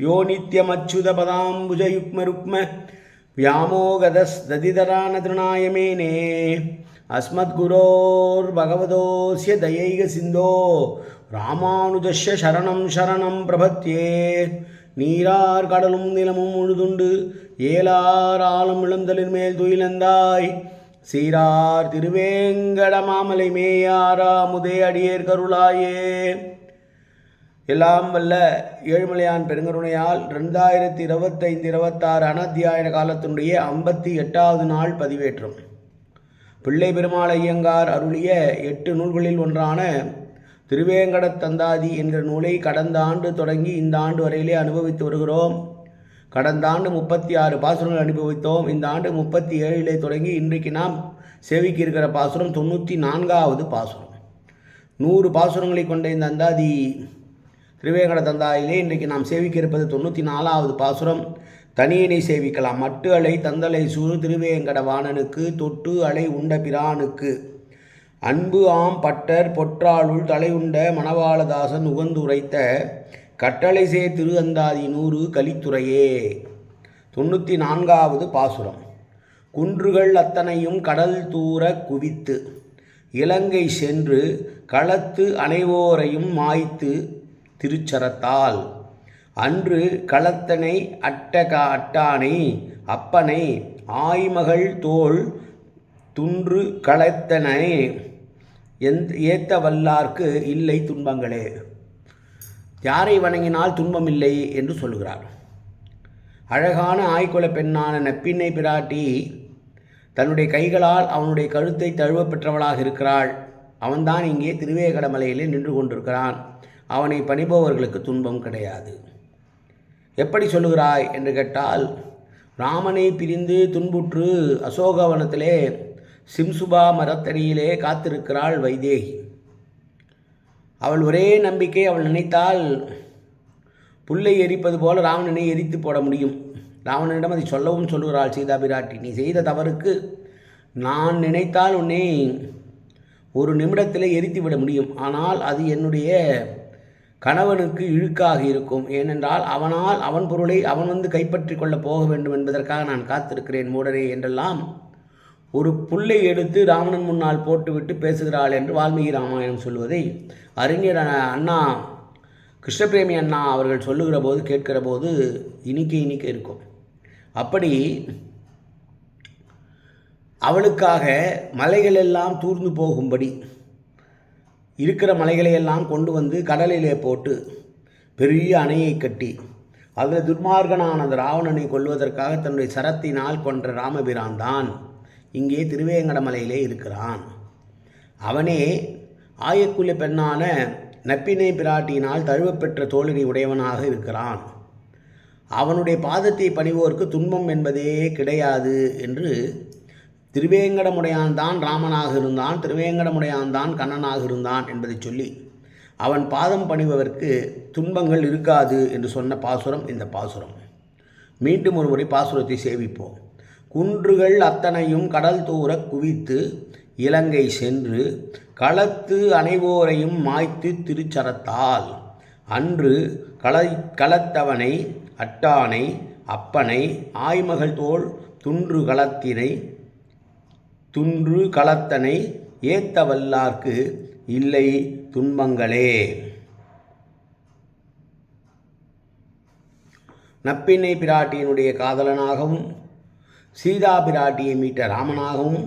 யோ நித்யமச்சுத பதாம்புஜயுக்மருக்ம व्यामोगदस्ददितरानतृणायमेने अस्मद्गुरोर्भगवतोऽस्य दयैक सिन्धो ராமானுஜஸ்ய சரணம் சரணம் பிரபத்யே நீரார் கடலும் நிலமும் முழுதுண்டு ஏலார் ஆலம் இளந்தலின் மேல் துயிலந்தாய் சீரார் திருவேங்கடமாமலை மேயாரா முதே அடியேர் கருளாயே எல்லாம் வல்ல ஏழுமலையான் பெருங்கருணையால் ரெண்டாயிரத்தி இருபத்தைந்து இருபத்தாறு அனத்தியாயன காலத்தினுடைய ஐம்பத்தி எட்டாவது நாள் பதிவேற்றம். பிள்ளை பெருமாள் ஐயங்கார் அருளிய எட்டு நூல்களில் ஒன்றான திருவேங்கட தந்தாதி என்கிற நூலை கடந்த ஆண்டு தொடங்கி இந்த ஆண்டு வரையிலே அனுபவித்து வருகிறோம். கடந்த ஆண்டு முப்பத்தி ஆறு பாசுரங்கள் அனுபவித்தோம். இந்த ஆண்டு முப்பத்தி ஏழிலே தொடங்கி இன்றைக்கு நாம் சேவிக்க இருக்கிற பாசுரம் தொண்ணூற்றி நான்காவது பாசுரம். நூறு பாசுரங்களை கொண்ட இந்த அந்தாதி திருவேங்கட தந்தாயிலே இன்றைக்கு நாம் சேவிக்க இருப்பது தொண்ணூற்றி நாலாவது பாசுரம். தனியனை சேவிக்கலாம். மட்டு அலை தந்தலை சூறு திருவேங்கட வாணனுக்கு தொட்டு அலை உண்ட பிரானுக்கு. அன்பு ஆம் பட்டர் பொற்றாளுள் தலையுண்ட மணவாளதாசன் உகந்துரைத்த கட்டளை சே திரு அந்தாதி நூறு கலித்துறையே. தொண்ணூற்றி நான்காவது பாசுரம். குன்றுகள் அத்தனையும் கடல் தூர குவித்து இலங்கை சென்று களத்து அனைவோரையும் மாய்த்து திருச்சரத்தால். அன்று களத்தனை அட்டக அட்டானை அப்பனை ஆய்மகள் தோல் துன்று களத்தனை எந்த ஏத்த வல்லார்க்கு இல்லை துன்பங்களே. யாரை வணங்கினால் துன்பம் இல்லை என்று சொல்கிறார் அழகான ஆய்குல பெண்ணான நப்பின்னை பிராட்டி தன்னுடைய கைகளால் அவனுடைய கழுத்தை தழுவ பெற்றவளாக இருக்கிறாள். அவன்தான் இங்கே திருவேகடமலையிலே நின்று கொண்டிருக்கிறான். அவனை பணிபவர்களுக்கு துன்பம் கிடையாது. எப்படி சொல்லுகிறாய்? என்று கேட்டால் ராமனை பிரிந்து துன்புற்று அசோகவனத்திலே சிம்சுபா மரத்தடியிலே காத்திருக்கிறாள் வைதேகி. அவள் ஒரே நம்பிக்கை அவள் நினைத்தால் புல்லை எரிப்பது போல ராவணனை எரித்து போட முடியும். ராவணனிடம் அதை சொல்லவும் சொல்லுகிறாள் சீதா பிராட்டி நீ செய்த தவறுக்கு நான் நினைத்தால் உன்னை ஒரு நிமிடத்தில் எரித்து விட முடியும். ஆனால் அது என்னுடைய கணவனுக்கு இழுக்காக இருக்கும். ஏனென்றால் அவனால் அவன் பொருளை அவன் வந்து கைப்பற்றி கொள்ளப் போக வேண்டும் என்பதற்காக நான் காத்திருக்கிறேன் மூடரே என்றெல்லாம் ஒரு புல்லை எடுத்து ராவணன் முன்னால் போட்டுவிட்டு பேசுகிறாள் என்று வால்மீகி ராமாயணம் சொல்வதை அறிஞர் அண்ணா கிருஷ்ணபிரேமி அண்ணா அவர்கள் சொல்லுகிற போது கேட்கிற போது இனிக்க இனிக்க இருக்கும். அப்படி அவளுக்காக மலைகள் எல்லாம் தூர்ந்து போகும்படி இருக்கிற மலைகளையெல்லாம் கொண்டு வந்து கடலிலே போட்டு பெரிய அணையை கட்டி அதில் துர்மார்கனான அந்த ராவணனை கொல்வதற்காக தன்னுடைய சரத்தினால் கொன்ற ராமபிரான் தான் இங்கே திருவேங்கடமலையிலே இருக்கிறான். அவனே ஆயக்குள்ள பெண்ணான நப்பினை பிராட்டியினால் தழுவப்பெற்ற தோழினை உடையவனாக இருக்கிறான். அவனுடைய பாதத்தை பணிவோருக்கு துன்பம் என்பதே கிடையாது என்று திருவேங்கடமுடையான் தான் ராமனாக இருந்தான் திருவேங்கடமுடையான் தான் கண்ணனாக இருந்தான் என்பதை சொல்லி அவன் பாதம் பணிபவர்க்கு துன்பங்கள் இருக்காது என்று சொன்ன பாசுரம் இந்த பாசுரம். மீண்டும் ஒருமுறை பாசுரத்தை சேவிப்போம். குன்றுகள் அத்தனையும் கடல் தூர குவித்து இலங்கை சென்று களத்து அனைவோரையும் மாய்த்து திருச்சரத்தால். அன்று களை களத்தவனை அட்டானை அப்பனை ஆய்மகள் தோல் துன்று களத்தினை துன்று களத்தனை ஏத்தவல்லார்க்கு இல்லை துன்பங்களே. நப்பின்னை பிராட்டியினுடைய காதலனாகவும் சீதா பிராட்டியை மீட்ட ராமனாகவும்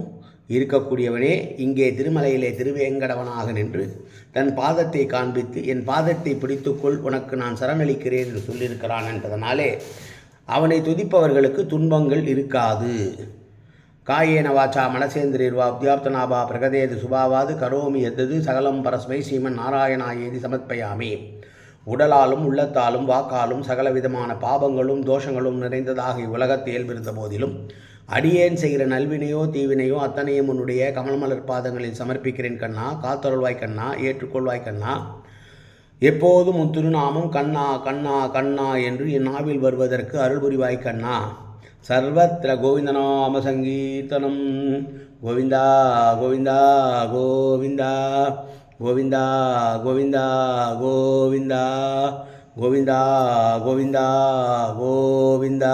இருக்கக்கூடியவனே இங்கே திருமலையிலே திருவேங்கடவனாக நின்று தன் பாதத்தை காண்பித்து என் பாதத்தை பிடித்துக்கொள் உனக்கு நான் சரணளிக்கிறேன் என்று சொல்லியிருக்கிறான் என்பதனாலே அவனை துதிப்பவர்களுக்கு துன்பங்கள் இருக்காது. காயேன வாச்சா மனசேந்திரிர்வா அப்தியாப்தனாபா பிரகதேது சுபாவாது கரோமி எத்தது சகலம் பரஸ்மை ஸ்ரீமன் நாராயணாயேதி சமர்ப்பயாமி. உடலாலும் உள்ளத்தாலும் வாக்காலும் சகலவிதமான பாபங்களும் தோஷங்களும் நிறைந்ததாக இவ்வுலகத்தில் இயல்பிருந்த போதிலும் அடியேன் செய்கிற நல்வினையோ தீவினையோ அத்தனையும் உன்னுடைய கமலமலர் பாதங்களில் சமர்ப்பிக்கிறேன் கண்ணா காத்தருள்வாய் கண்ணா ஏற்றுக்கொள்வாய் கண்ணா. எப்போதும் உன் திருநாமம் கண்ணா கண்ணா கண்ணா என்று என் நாவில் வருவதற்கு அருள் புரிவாய் கண்ணா. సర్వత్ర గోవిందనామ సంగీతనం గోవింద గోవింద గోవింద గోవింద గోవింద గోవింద గోవింద గోవింద గోవింద.